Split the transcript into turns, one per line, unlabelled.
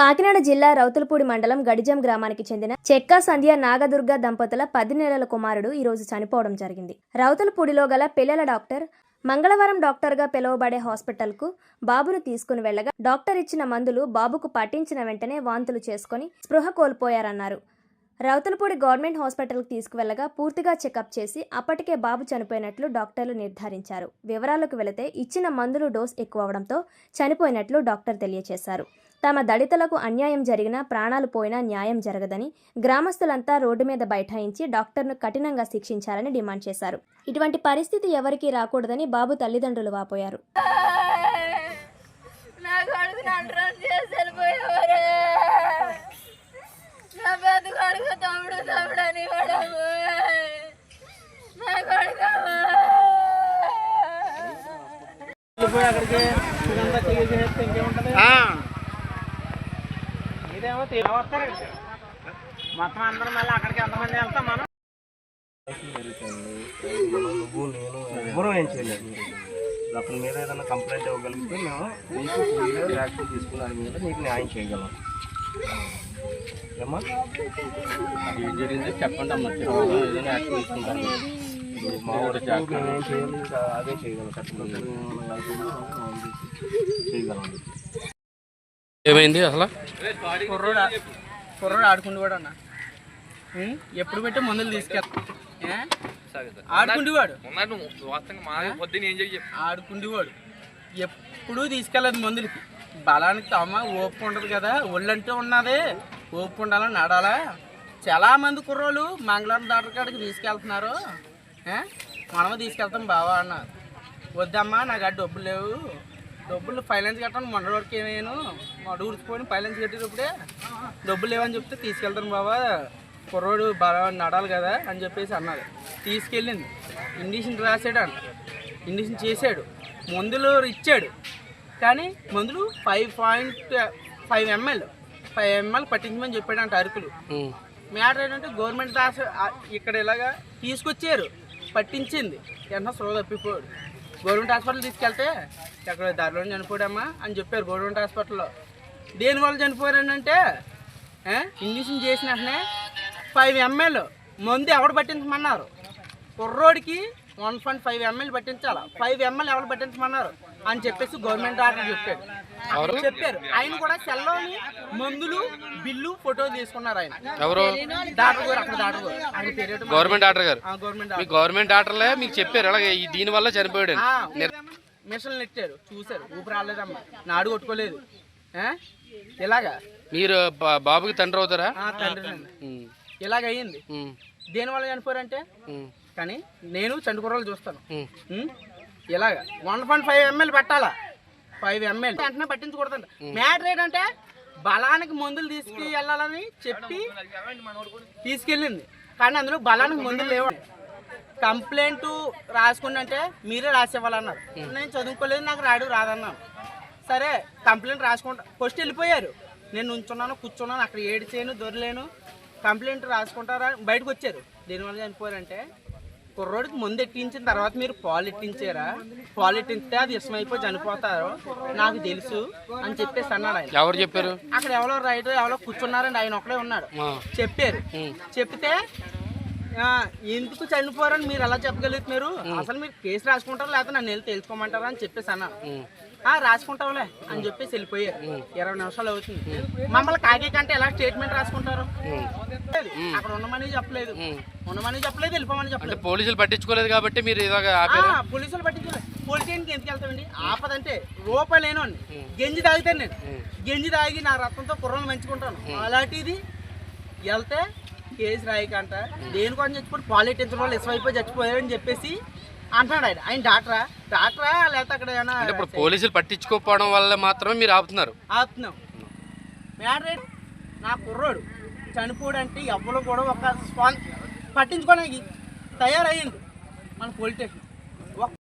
కాకినాడ జిల్లా రౌతులపూడి మండలం గడిజం గ్రామానికి చెందిన చెక్క సంధ్య నాగదుర్గ దంపతుల పది నెలల కుమారుడు ఈరోజు చనిపోవడం జరిగింది. రౌతులపూడిలో గల పిల్లల డాక్టర్ మంగళవారం డాక్టర్గా పిలువబడే హాస్పిటల్కు బాబును తీసుకుని వెళ్ళగా డాక్టర్ ఇచ్చిన మందులు బాబుకు పట్టించిన వెంటనే వాంతులు చేసుకుని స్పృహ కోల్పోయారన్నారు. రౌతులపూడి గవర్నమెంట్ హాస్పిటల్కి తీసుకువెళ్ళగా పూర్తిగా చెకప్ చేసి అప్పటికే బాబు చనిపోయినట్లు డాక్టర్లు నిర్ధారించారు. వివరాలకు వెళితే ఇచ్చిన మందులు డోస్ ఎక్కువ అవడంతో చనిపోయినట్లు డాక్టర్ తెలియజేశారు తమ దళితులకు అన్యాయం జరిగినా ప్రాణాలు పోయినా న్యాయం జరగదని గ్రామస్తులంతా రోడ్డు మీద బైఠాయించి డాక్టర్ను కఠినంగా శిక్షించాలని డిమాండ్ చేశారు. ఇటువంటి పరిస్థితి ఎవరికీ రాకూడదని బాబు తల్లిదండ్రులు వాపోయారు.
నా పెద్ద కొడుకు తమ్ముడు తమ్ముడు అని వాడము నా కొడుకు
వెళ్ళిపోయి అక్కడికి ఇదంతా చేసేస్తే ఇంకేముంటది ఇదేమో తీరా వస్తారు ఇక్కడికి. మొత్తం అందరం మళ్ళీ అక్కడికి ఎంతమంది వెళ్తాం మనం?
నువ్వు నేను ఎవ్వరూ ఏం చేయలేదు అతని మీద ఏదైనా కంప్లైంట్ ఇవ్వగలిగితే మేము నీకు తీసుకున్న దాని మీద నీకు న్యాయం చేయగలం. ఏమ్మా?
ఏం జరిగింది చెప్పండి అమ్మ ఏదైనా యాక్షన్ తీసుకుంటాను
జాగ్రత్త అదే చేయగలం
ఏమైంది అసలు?
కుర్రోడు కుర్రోడు ఆడుకుండేవాడు అన్న. ఉం? ఎప్పుడు పెట్టి మందులు తీసుకెళ్తా ఏ? ఆడుకుండేవాడు ఆడుకుండేవాడు ఎప్పుడూ తీసుకెళ్ళదు మందులకి. బలానికి అమ్మ ఓపు ఉండదు కదా ఒళ్ళంటూ ఉన్నది. ఓపు ఉండాలని నడాలా చాలామంది కుర్రోళ్ళు మంగళవారం డాక్టర్ కాడికి తీసుకెళ్తున్నారు. మనమే తీసుకెళ్తాం బావా అన్నారు వద్దమ్మా నాకు ఆ డబ్బులు లేవు. డబ్బులు ఫైనాన్స్ కట్టాను మొన్న వరకు నేను మొన్న ఊరికిపోయి ఫైనాన్స్ కట్టేటప్పుడే డబ్బులు లేవని చెప్తే తీసుకెళ్తాను బాబా కుర్రోడు బాగా నడాలి కదా అని చెప్పేసి అన్నారు తీసుకెళ్ళింది. ఇండిషన్ రాసాడు అన్న. ఇండిషన్ చేశాడు. మందులు ఇచ్చాడు. కానీ మందులు five point five ML five ML పట్టించమని చెప్పాడు అంట అరుకులు మ్యాటర్ ఏంటంటే గవర్నమెంట్ దాస ఇక్కడ ఇలాగా తీసుకొచ్చారు పట్టించింది. ఎంత స్లో తప్పిపోయాడు గవర్నమెంట్ హాస్పిటల్ తీసుకెళ్తే అక్కడ దారిలో చనిపోయాడమ్మా అని చెప్పారు గవర్నమెంట్ హాస్పిటల్లో. దేనివల్ల చనిపోయారనంటే ఇంజక్షన్ చేసిన వెంటనే ఫైవ్ ఎంఎల్ మందు ఎవడు పట్టించమన్నారు? కుర్రోడికి వన్ పాయింట్ ఫైవ్ ఎంఎల్ పట్టించాలా? ఫైవ్ ఎంఎల్ ఎవరు పట్టించమన్నారు? అని చెప్పేసి గవర్నమెంట్ డాక్టర్ చెప్పాడు. చెప్పారు. ఆయన కూడా సెల్లోని మందులు బిల్లు ఫోటో తీసుకున్నారు ఆయన.
ఎవరు?
డాక్టర్ గారు అక్కడ డాక్టర్ గారు. ఆయన పేరు ఏంటో
గవర్నమెంట్ డాక్టర్ గారు.
గవర్నమెంట్
మీ గవర్నమెంట్ డాక్టర్లే మీకు చెప్పారు. అలాగే దీని వల్ల చనిపోయాడు
మిషన్లు నెట్టారు. చూశారు. ఊపిరి రాలేదమ్మా నాడు కొట్టుకోలేదు? ఇలాగా.
మీరు బాబుకి తండ్రి అవుతారా?
ఆ, తండ్రి ఇలాగ అయ్యింది దేనివల్ల చనిపోయారంటే?
ఉమ్,
కానీ నేను చండుకూరలు చూస్తాను? ఇలాగ వన్ పాయింట్ ఫైవ్ ఎంఎల్ పెట్టాలా? Five ml. వెంటనే పట్టించకూడదంట. మ్యాటర్ ఏంటంటే బలానికి మందులు తీసుకు వెళ్ళాలని చెప్పి తీసుకెళ్ళింది. కానీ అందులో బలానికి మందులు లేవు. కంప్లైంట్ రాసుకుంటే మీరే రాసివ్వాలన్నారు. నేను చదువుకోలేదు నాకు రాడు రాదన్నాను. సరే కంప్లైంట్ రాసుకుంటా. ఫస్ట్ వెళ్ళిపోయారు. నేను ఉంచున్నాను కూర్చున్నాను అక్కడ ఏడిచేను దొరలేను. కంప్లైంట్ రాసుకుంటారా? బయటకు వచ్చారు. దీనివల్ల చనిపోయారంటే కుర్రోడికి ముందు ఎట్టించిన తర్వాత మీరు పాలు ఎట్టించారా పాలు ఎట్టించితే అది ఇష్టమైపోయి చనిపోతారు. నాకు తెలుసు అని చెప్పేసి అన్నాడు ఆయన.
ఎవరు చెప్పారు?
అక్కడ ఎవరో రైటర్ ఎవరో కూర్చున్నారండి ఆయన ఒకడే ఉన్నాడు. చెప్పారు. చెప్తే ఎందుకు చనిపోరని మీరు ఎలా చెప్పగలుగుతున్నారు అసలు మీరు కేసు రాసుకుంటారా లేకపోతే నన్ను వెళ్ళి తెలుసుకోమంటారా అని చెప్పేసి అన్నాను రాసుకుంటావులే అని చెప్పేసి వెళ్ళిపోయారు. ఇరవై నిమిషాలు అవుతుంది. మమ్మల్ని కాకి కంటే ఎలా స్టేట్మెంట్ రాసుకుంటారు. అక్కడ ఉండమని చెప్పలేదు. ఉండమని చెప్పలేదు వెళ్ళిపోమని చెప్పలేదు.
పోలీసులు పట్టించుకోలేదు కాబట్టి మీరు
పోలీసులు పట్టించలేదు పోలీస్ ఎందుకు వెళ్తామండి? ఆపదంటే రూపాయలు లేను గంజి తాగుతాను నేను. గంజి తాగి నా రక్తంతో కుర్రలు మంచుకుంటాను అలాంటిది వెళ్తే కేసు రాయకంట. దేనికోసం చచ్చిపోయి పాలిటిక్స్ వాళ్ళు ఇసువైపోయి చచ్చిపోయారని చెప్పేసి అంటున్నాడు ఆయన. ఆయన డాక్టరా? డాక్టరా లేకపోతే అక్కడ ఏమైనా
అంటే ఇప్పుడు పోలీసులు పట్టించుకోకపోవడం వల్ల మాత్రమే మీరు ఆపుతున్నారు.
ఆపుతున్నాం. మ్యాటర్ నా కుర్రోడు చనిపోడంటే ఎవరు కూడా ఒక స్పాన్ పట్టించుకోవడానికి తయారయ్యింది మన పోలీస్ స్టేషన్.